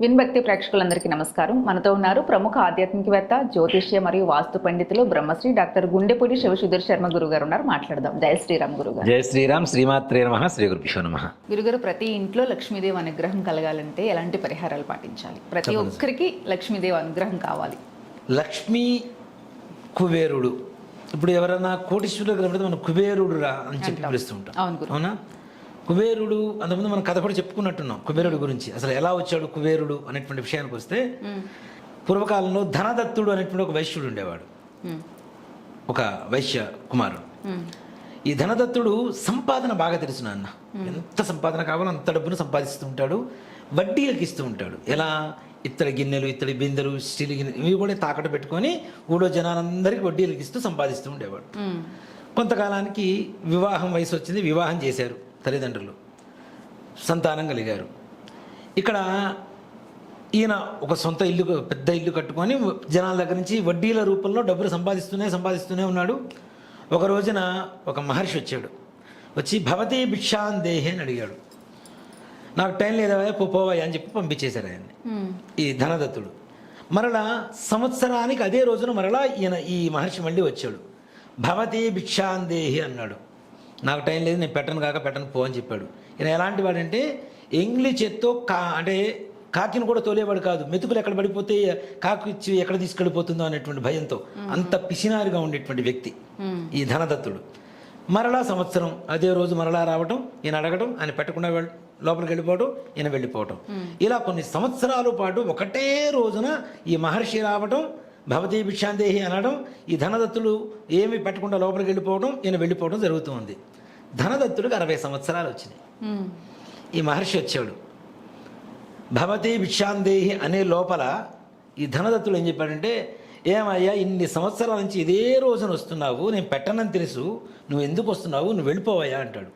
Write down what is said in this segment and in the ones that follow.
విన్భక్తి ప్రేక్షకులందరికీ నమస్కారం. మనతో ఉన్నారు ప్రముఖ ఆధ్యాత్మికవేత్త జ్యోతిష్య మరియు వాస్తు పండితులు బ్రహ్మశ్రీ డాక్టర్ గుండెపూడి శివసుధీర్ శర్మ గురువు గారు ఉన్నారు. మాట్లాడదాం. జయ శ్రీరామ్ గురుగారు. జయ శ్రీరామ్. శ్రీమాత్రే నమ. శ్రీ గురుభ్యో నమ. గురుగారు ప్రతి ఇంట్లో లక్ష్మీదేవి అనుగ్రహం కలగాలంటే ఎలాంటి పరిహారాలు పాటించాలి? ప్రతి ఒక్కరికి లక్ష్మీదేవి అనుగ్రహం కావాలి. లక్ష్మీ కుబేరుడు. ఇప్పుడు ఎవరైనా కోటీశ్వరుడు కనబడితే మనం కుబేరుడు రా అని చెప్పి పిలుస్తూ ఉంటాం. అవును గురు. అవునా? కుబేరుడు అంతకుముందు మనం కథ కూడా చెప్పుకున్నట్టున్నాం కుబేరుడు గురించి. అసలు ఎలా వచ్చాడు కుబేరుడు అనేటువంటి విషయానికి వస్తే పూర్వకాలంలో ధనదత్తుడు అనేటువంటి ఒక వైశ్యుడు ఉండేవాడు. ఒక వైశ్య కుమారుడు. ఈ ధనదత్తుడు సంపాదన బాగా తెలుసు నాన్న. ఎంత సంపాదన కావాలో అంత డబ్బును సంపాదిస్తూ ఉంటాడు. వడ్డీలకు ఇస్తూ ఉంటాడు. ఎలా? ఇత్తడి గిన్నెలు ఇత్తడి బిందెలు స్టీల్ గిన్నెలు ఇవి కూడా తాకట్టు పెట్టుకొని ఊళ్ళో జనాలందరికీ వడ్డీలకు ఇస్తూ సంపాదిస్తూ ఉండేవాడు. కొంతకాలానికి వివాహం వయసు వచ్చింది వివాహం చేశారు. తల్లిదండ్రులు సంతానం కలిగారు. ఇక్కడ ఈయన ఒక సొంత ఇల్లు పెద్ద ఇల్లు కట్టుకొని జనాల దగ్గర నుంచి వడ్డీల రూపంలో డబ్బులు సంపాదిస్తూనే సంపాదిస్తూనే ఉన్నాడు. ఒక రోజున ఒక మహర్షి వచ్చాడు. వచ్చి భవతి భిక్షాన్ దేహి అని అడిగాడు. నాకు టైం లేదా పో పోవాయి అని చెప్పి పంపించేశారు ఆయన్ని. ఈ ధనదత్తుడు. మరలా సంవత్సరానికి అదే రోజున మరలా ఈయన ఈ మహర్షి మళ్ళీ వచ్చాడు. భవతి భిక్షాందేహి అన్నాడు. నాకు టైం లేదు నేను పెట్టను కాక పెట్టను పో అని చెప్పాడు. ఈయన ఎలాంటి వాడంటే ఎంగిలి చేత్తో కా అంటే కాకిని కూడా తోలేవాడు కాదు. మెతుకులు ఎక్కడ పడిపోతే కాకి ఇచ్చి ఎక్కడ తీసుకెళ్ళిపోతుందో అనేటువంటి భయంతో అంత పిసినారిగా ఉండేటువంటి వ్యక్తి ఈ ధనదత్తుడు. మరలా సంవత్సరం అదే రోజు మరలా రావటం ఈయన అడగటం ఆయన పెట్టకుండా వెళ్- లోపలికి వెళ్ళిపోవడం ఈయన వెళ్ళిపోవటం. ఇలా కొన్ని సంవత్సరాల పాటు ఒకటే రోజున ఈ మహర్షి రావటం భవతీ భిక్షాందేహి అనడం ఈ ధనదత్తుడు ఏమి పెట్టకుండా లోపలికి వెళ్ళిపోవడం ఈయన వెళ్ళిపోవడం జరుగుతూ ఉంది ధనదత్తుడికి అరవై సంవత్సరాలు వచ్చినాయి. ఈ మహర్షి వచ్చాడు. భవతి భిక్షాందేహి అనే లోపల ఈ ధనదత్తుడు ఏం చెప్పాడంటే ఏమయ్యా ఇన్ని సంవత్సరాల నుంచి ఇదే రోజున వస్తున్నావు నేను పెట్టనని తెలుసు నువ్వు ఎందుకు వస్తున్నావు నువ్వు వెళ్ళిపోవయ్యా అంటాడు.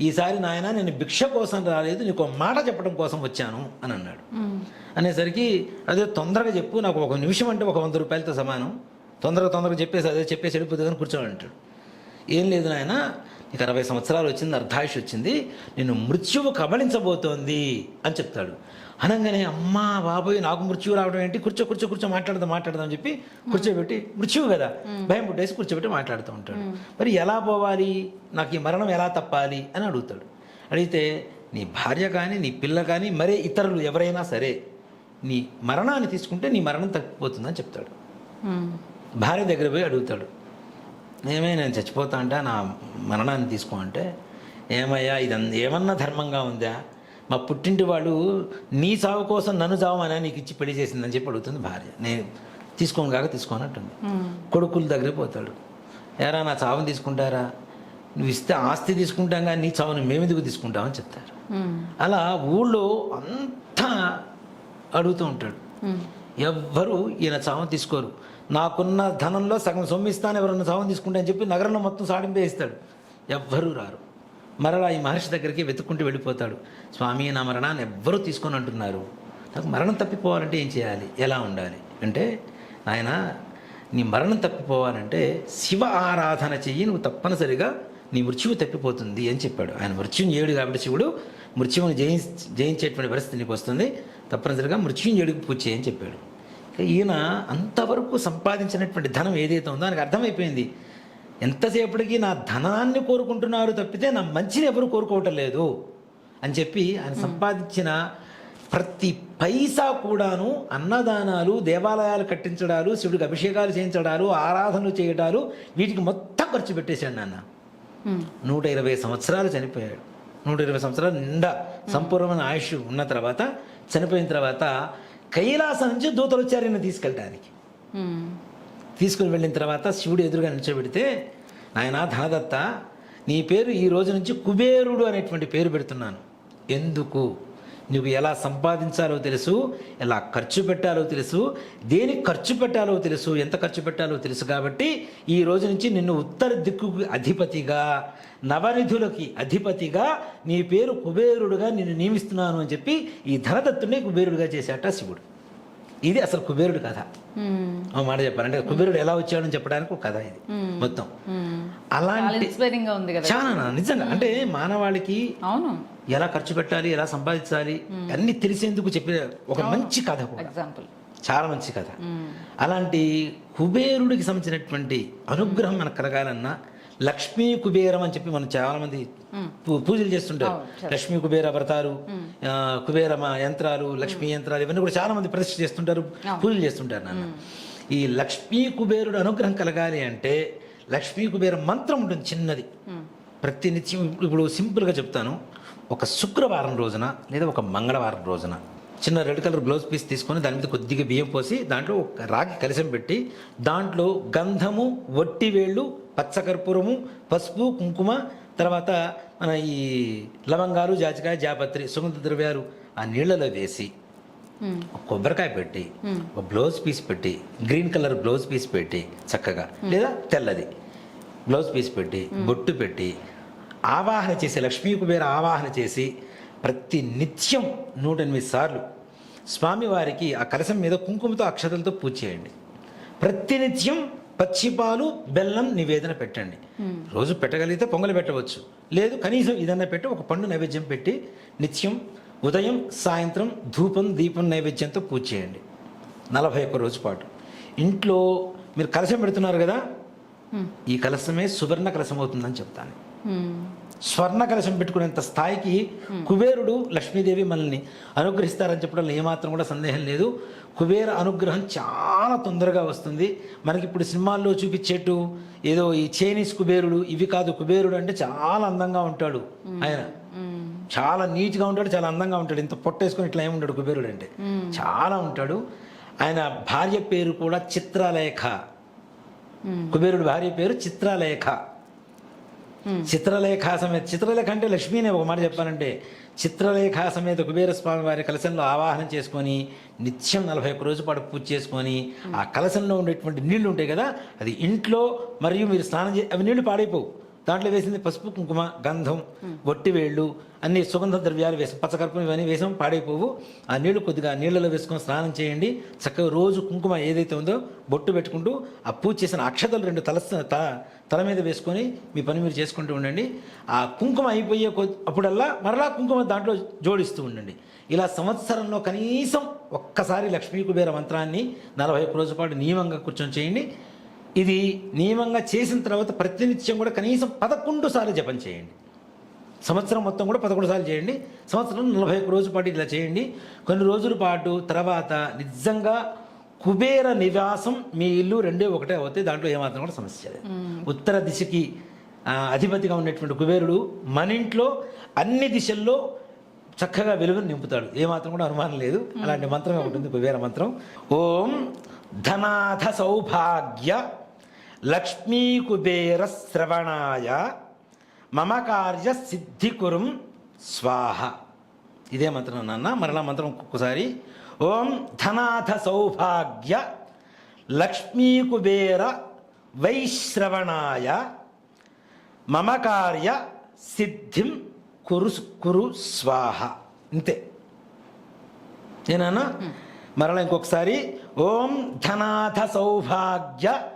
ఈసారి నాయన నేను భిక్ష కోసం రాలేదు నీకు ఒక మాట చెప్పడం కోసం వచ్చాను అని అన్నాడు. అనేసరికి అదే తొందరగా చెప్పు నాకు ఒక నిమిషం అంటే ఒక వంద రూపాయలతో సమానం. తొందరగా తొందరగా చెప్పేసి అదే చెప్పేసి వెళ్ళిపోతుంది కానీ కూర్చోని అంటాడు. ఏం లేదు నాయన నీకు అరవై సంవత్సరాలు వచ్చింది అర్ధాయుష్ వచ్చింది నేను మృత్యువు కబళించబోతోంది అని చెప్తాడు. అనగానే అమ్మా బాబోయ్ నాకు మృత్యువు రావడం ఏంటి? కూర్చో కూర్చో కూర్చో మాట్లాడదాం మాట్లాడదాం అని చెప్పి కూర్చోబెట్టి మృత్యువు కదా భయం పుట్టేసి కూర్చోబెట్టి మాట్లాడుతూ ఉంటాడు. మరి ఎలా పోవాలి? నాకు ఈ మరణం ఎలా తప్పాలి? అని అడుగుతాడు. అడిగితే నీ భార్య కానీ నీ పిల్ల కానీ మరే ఇతరులు ఎవరైనా సరే నీ మరణాన్ని తీసుకుంటే నీ మరణం తప్పిపోతుందని చెప్తాడు. భార్య దగ్గర పోయి అడుగుతాడు. ఏమే నేను చచ్చిపోతా అంటే నా మరణాన్ని తీసుకో అంటే ఏమయ్యా ఇది ఏమన్నా ధర్మంగా ఉందా? మా పుట్టింటి వాళ్ళు నీ చావు కోసం నన్ను చావమని నీకు ఇచ్చి పెళ్ళి చేసిందని చెప్పి అడుగుతుంది భార్య. నేను తీసుకోను కాక తీసుకోనట్టుంది. కొడుకుల దగ్గర పోతాడు. ఎరా నా చావుని తీసుకుంటారా? నువ్వు ఇస్తే ఆస్తి తీసుకుంటాం కానీ నీ చావుని మేమెందుకు తీసుకుంటామని చెప్తారు. అలా ఊళ్ళో అంతా అడుగుతూ ఉంటాడు. ఎవ్వరు ఈయన చావం తీసుకోరు. నాకున్న ధనంలో సగం సొమ్మిస్తాను ఎవరన్నా చావం తీసుకుంటా అని చెప్పి నగరంలో మొత్తం సాడింపే ఇస్తాడు ఎవ్వరూ రారు. మరలా ఈ మహర్షి దగ్గరికి వెతుక్కుంటూ వెళ్ళిపోతాడు. స్వామి నా మరణాన్ని ఎవ్వరూ తీసుకొని అంటున్నారు. నాకు మరణం తప్పిపోవాలంటే ఏం చేయాలి? ఎలా ఉండాలి? అంటే నాయన నీ మరణం తప్పిపోవాలంటే శివ ఆరాధన చెయ్యి నువ్వు తప్పనిసరిగా నీ మృత్యువు తప్పిపోతుంది అని చెప్పాడు. ఆయన మృత్యుంజయుడు కాబట్టి శివుడు మృత్యువుని జయి జయించేటువంటి పరిస్థితి నీకు వస్తుంది. తప్పనిసరిగా మృత్యుంజయుడికి పూజ చేయని చెప్పాడు. ఇక ఈయన అంతవరకు సంపాదించినటువంటి ధనం ఏదైతే ఉందో దానికి అర్థమైపోయింది. ఎంతసేపటికి నా ధనాన్ని కోరుకుంటున్నారు తప్పితే నా మంచిని ఎవరు కోరుకోవటం లేదు అని చెప్పి ఆయన సంపాదించిన ప్రతి పైసా కూడాను అన్నదానాలు దేవాలయాలు కట్టించడాలు శివుడికి అభిషేకాలు చేయించడాలు ఆరాధనలు చేయడాలు వీటికి మొత్తం ఖర్చు పెట్టేశాడు నాన్న. నూట ఇరవై సంవత్సరాలు చనిపోయాడు. నూట ఇరవై సంవత్సరాలు నిండా సంపూర్ణమైన ఆయుష్ ఉన్న తర్వాత చనిపోయిన తర్వాత కైలాసం నుంచి దూతలు వచ్చారు తీసుకెళ్ళడానికి తీసుకుని వెళ్ళిన తర్వాత శివుడు ఎదురుగా నిల్చోబెడితే నాయన ధనదత్త నీ పేరు ఈ రోజు నుంచి కుబేరుడు అనేటువంటి పేరు పెడుతున్నాను. ఎందుకు? నువ్వు ఎలా సంపాదించాలో తెలుసు ఎలా ఖర్చు పెట్టాలో తెలుసు దేనికి ఖర్చు పెట్టాలో తెలుసు ఎంత ఖర్చు పెట్టాలో తెలుసు కాబట్టి ఈ రోజు నుంచి నిన్ను ఉత్తర దిక్కుకు అధిపతిగా నవనిధులకి అధిపతిగా నీ పేరు కుబేరుడుగా నిన్ను నియమిస్తున్నాను అని చెప్పి ఈ ధనదత్తుని కుబేరుడుగా చేశాట శివుడు. ఇది అసలు కుబేరుడు కథ. మాట చెప్పాలంటే కుబేరుడు ఎలా వచ్చాడని చెప్పడానికి ఒక కథ ఇది మొత్తం. అలాంటి చాలా నిజంగా. అంటే మానవాళికి అవును. ఎలా ఖర్చు పెట్టాలి ఎలా సంపాదించాలి అన్ని తెలిసేందుకు చెప్పే ఒక మంచి కథ కూడా. ఎగ్జాంపుల్ చాలా మంచి కథ. అలాంటి కుబేరుడికి సంబంధించినటువంటి అనుగ్రహం మనకు కలగాలన్నా లక్ష్మీ కుబేరం అని చెప్పి మనం చాలా మంది పూ- పూజలు చేస్తుంటారు. లక్ష్మీ కుబేర వ్రతాలు కుబేర యంత్రాలు లక్ష్మీ యంత్రాలు ఇవన్నీ కూడా చాలా మంది ప్రతిష్ఠ చేస్తుంటారు పూజలు చేస్తుంటారు నాన్న. ఈ లక్ష్మీ కుబేరుడు అనుగ్రహం కలగాలి అంటే లక్ష్మీ కుబేర మంత్రం ఉంటుంది చిన్నది. ప్రతి నిత్యం ఇప్పుడు సింపుల్గా చెప్తాను. ఒక శుక్రవారం రోజున లేదా ఒక మంగళవారం రోజున చిన్న రెడ్ కలర్ బ్లౌజ్ పీస్ తీసుకొని దాని మీద కొద్దిగా బియ్యం పోసి దాంట్లో ఒక రాగి కలశం పెట్టి దాంట్లో గంధము వట్టివేళ్ళు పచ్చకర్పూరము పసుపు కుంకుమ తర్వాత మన ఈ లవంగాలు జాజికాయ జాపత్రి సుగంధ ద్రవ్యాలు ఆ నీళ్ళలో వేసి ఒక కొబ్బరికాయ పెట్టి ఒక బ్లౌజ్ పీస్ పెట్టి గ్రీన్ కలర్ బ్లౌజ్ పీస్ పెట్టి చక్కగా లేదా తెల్లది. బ్లౌజ్ పీస్ పెట్టి బొట్టు పెట్టి ఆవాహన చేసి లక్ష్మీ కుబేర ఆవాహన చేసి ప్రతి నిత్యం నూట ఎనిమిది సార్లు స్వామివారికి ఆ కలశం మీద కుంకుమతో అక్షతలతో పూజ చేయండి. ప్రతినిత్యం పచ్చిపాలు బెల్లం నివేదన పెట్టండి. రోజు పెట్టగలిగితే పొంగలి పెట్టవచ్చు. లేదు కనీసం ఇదన్నా పెట్టి ఒక పండు నైవేద్యం పెట్టి నిత్యం ఉదయం సాయంత్రం ధూపం దీపం నైవేద్యంతో పూజ చేయండి. నలభై ఒక్క రోజు పాటు. ఇంట్లో మీరు కలశం పెడుతున్నారు కదా ఈ కలశమే సువర్ణ కలశం అవుతుందని చెప్తాను. మ్మ్. స్వర్ణ కలశం పెట్టుకునేంత స్థాయికి కుబేరుడు లక్ష్మీదేవి మనల్ని అనుగ్రహిస్తారని చెప్పడంలో ఏమాత్రం కూడా సందేహం లేదు. కుబేర అనుగ్రహం చాలా తొందరగా వస్తుంది. మనకి ఇప్పుడు సినిమాల్లో చూపించేట్టు ఏదో ఈ చైనీస్ కుబేరుడు ఇవి కాదు కుబేరుడు అంటే చాలా అందంగా ఉంటాడు ఆయన. చాలా నీట్గా ఉంటాడు చాలా అందంగా ఉంటాడు. ఇంత పొట్టేసుకొని ఇట్లా ఏమి ఉంటాడు కుబేరుడు అంటే. చాలా ఉంటాడు. ఆయన భార్య పేరు కూడా చిత్రలేఖ. కుబేరుడు భార్య పేరు చిత్రలేఖ. చిత్రలేఖ సమేత చిత్రలేఖ అంటే లక్ష్మీనే ఒక మాట చెప్పాలంటే చిత్రలేఖ సమేత కుబేర స్వామి వారి కలశంలో ఆవాహన చేసుకొని నిత్యం నలభై ఒక్క రోజు పాటు పూజ చేసుకొని ఆ కలశంలో ఉండేటువంటి నీళ్ళు ఉంటాయి కదా అది ఇంట్లో మరియు మీరు స్నానం చే అవి నీళ్ళు పాడైపోవు. దాంట్లో వేసింది పసుపు కుంకుమ గంధం వేళ్ళు అన్ని సుగంధ ద్రవ్యాలు వేసి పచ్చకర్పూరం ఇవన్నీ వేసాం పాడైపోవు. ఆ నీళ్ళు కొద్దిగా నీళ్ళలో వేసుకొని స్నానం చేయండి. చక్కగా రోజు కుంకుమ ఏదైతే ఉందో బొట్టు పెట్టుకుంటూ ఆ పూజ చేసిన అక్షతలు రెండు తల త- తల మీద వేసుకొని మీ పని మీరు చేసుకుంటూ ఉండండి. ఆ కుంకుమ అయిపోయే కొద్ది అప్పుడల్లా మరలా కుంకుమ దాంట్లో జోడిస్తూ ఉండండి. ఇలా సంవత్సరంలో కనీసం ఒక్కసారి లక్ష్మీ కుబేర మంత్రాన్ని నలభై ఒక్క రోజుల పాటు నియమంగా కూర్చొని చేయండి. ఇది నియమంగా చేసిన తర్వాత ప్రతినిత్యం కూడా కనీసం పదకొండు సార్లు జపం చేయండి. సంవత్సరం మొత్తం కూడా పదకొండు సార్లు చేయండి. సంవత్సరం నలభై ఒక్క రోజు పాటు ఇలా చేయండి. కొన్ని రోజుల పాటు తర్వాత నిజంగా కుబేర నివాసం మీ ఇల్లు రెండే ఒకటే అవుతాయి దాంట్లో ఏమాత్రం కూడా సమస్య లేదు. ఉత్తర దిశకి అధిపతిగా ఉన్నటువంటి కుబేరుడు మన ఇంట్లో అన్ని దిశల్లో చక్కగా వెలుగును నింపుతాడు. ఏమాత్రం కూడా అనుమానం లేదు. అలాంటి మంత్రమే ఉంటుంది కుబేర మంత్రం. ఓం ధనాథ సౌభాగ్య లక్ష్మీ కుబేర శ్రవణాయ మమ కార్య సిద్ధికురుం స్వాహ. ఇదే మంత్రం నాన్న మరలా మంత్రం ఒక్కొక్కసారి. ఓం ధనాథ సౌభాగ్య లక్ష్మీ కుబేర వైశ్రవణాయ మమ కార్య సిద్ధిం కురు కురు స్వాహ. ఇంతే. ఏనా మరలా ఇంకొకసారి. ఓం ధనాథ సౌభాగ్య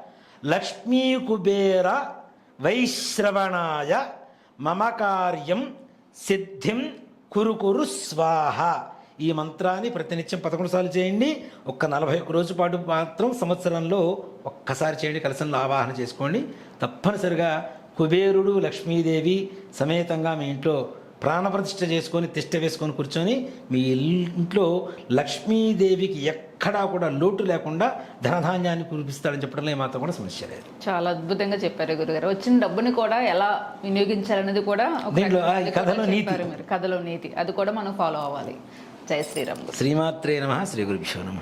లక్ష్మీ కుబేర వైశ్రవణాయ మమ కార్యం సిద్ధిం కురుకురు స్వాహ. ఈ మంత్రాన్ని ప్రతినిత్యం పదకొండు సార్లు చేయండి. ఒక్క నలభై ఒక్క రోజు పాటు మాత్రం సంవత్సరంలో ఒక్కసారి చేయండి. కలిసి ఆవాహన చేసుకోండి. తప్పనిసరిగా కుబేరుడు లక్ష్మీదేవి సమేతంగా మీ ఇంట్లో ప్రాణప్రతిష్ఠ చేసుకొని తిష్ట వేసుకొని కూర్చొని మీ ఇంట్లో లక్ష్మీదేవికి ఎక్కడా కూడా లోటు లేకుండా ధనధాన్యాన్ని కురిపిస్తాడని చెప్పడంలో ఏమాత్రం కూడా సమస్య లేదు. చాలా అద్భుతంగా చెప్పారు గురుగారు. వచ్చిన డబ్బుని కూడా ఎలా వినియోగించాలనేది కూడా కథలో నీతి. కథలో నీతి. అది కూడా మనం ఫాలో అవ్వాలి. జై శ్రీరామ్ శ్రీమాత్రే నమ శ్రీ గురుభ్యో నమ.